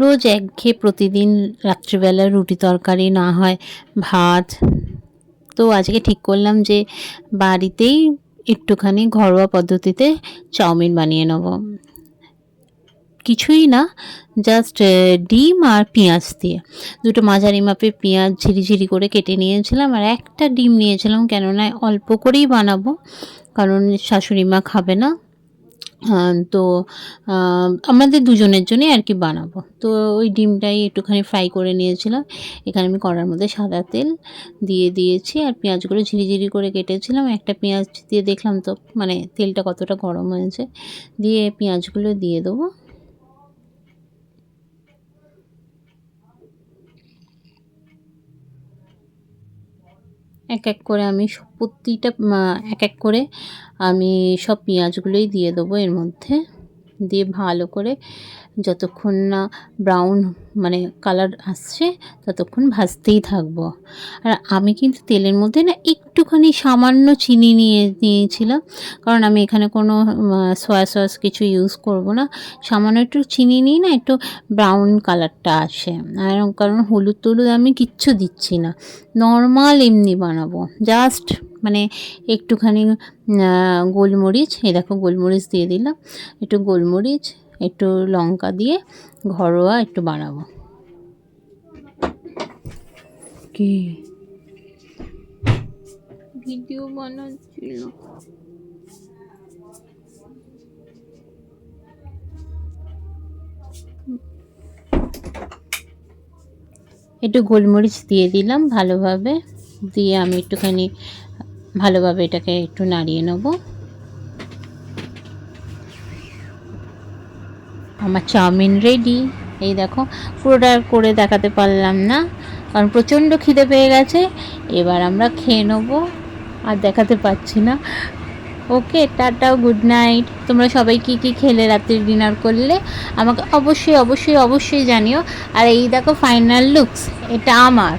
রোজ একঘেয়ে প্রতিদিন রাত্রিবেলা রুটি তরকারি না হয়, ভাত। তো আজকে ঠিক করলাম যে বাড়িতেই একটুখানি ঘরোয়া পদ্ধতিতে চাউমিন বানিয়ে নেব। কিছুই না জাস্ট ডিম আর পেঁয়াজ দিয়ে। দুটো মাঝারি মাপে পেঁয়াজ ঝিরিঝিরি করে কেটে নিয়েছিলাম আর একটা ডিম নিয়েছিলাম কেননা অল্প করেই বানাবো, কারণ শাশুড়ি মা খাবে না। তো আমাদের দুজনের জন্যই আর কি বানাবো। তো ওই ডিমটাই একটুখানি ফ্রাই করে নিয়েছিলাম। এখানে আমি কড়ার মধ্যে সাদা তেল দিয়ে দিয়েছি আর পেঁয়াজগুলো ঝিরিঝিরি করে কেটেছিলাম। একটা পেঁয়াজ দিয়ে দেখলাম তো মানে তেলটা কতটা গরম হয়েছে। দিয়ে পেঁয়াজগুলো দিয়ে দেবো। এক এক করে আমি প্রতিটা এক এক করে আমি সব পেঁয়াজগুলোই দিয়ে দেবো এর মধ্যে। দিয়ে ভালো করে যতক্ষণ না ব্রাউন মানে কালার আসছে, ততক্ষণ ভাজতেই থাকব। আর আমি কিন্তু তেলের মধ্যে না একটুখানি সামান্য চিনি নিয়ে, নিয়েছিলাম। কারণ আমি এখানে কোনো সয়া সস কিছু ইউজ করব না। সামান্য একটু চিনি নিই না একটু ব্রাউন কালারটা আসে। আর কারণ হলুদ টলুদ আমি কিচ্ছু দিচ্ছি না। নর্মাল এমনি বানাবো। জাস্ট মানে একটুখানি গোলমরিচ, এই দেখো গোলমরিচ দিয়ে দিলাম। একটু গোলমরিচ একটু লঙ্কা দিয়ে ঘরোয়া একটু বানাবো। কি? ভিডিও বানাচ্ছিল। একটু গোলমরিচ দিয়ে দিলাম ভালোভাবে। দিয়ে আমি একটুখানি ভালোভাবে এটাকে একটু নাড়িয়ে নেব। আমার চাউমিন রেডি এই দেখো, পুরোটা করে দেখাতে পারলাম না, কারণ প্রচণ্ড খিদে পেয়ে গেছে। এবার আমরা খেয়ে নেব, আর দেখাতে পাচ্ছি না। ওকে, টাটা গুড নাইট তোমরা সবাই কি কি খেলে রাত্রির ডিনার করলে? আমাকে অবশ্যই অবশ্যই অবশ্যই জানিও। আর এই দেখো ফাইনাল লুকস এটা আমার।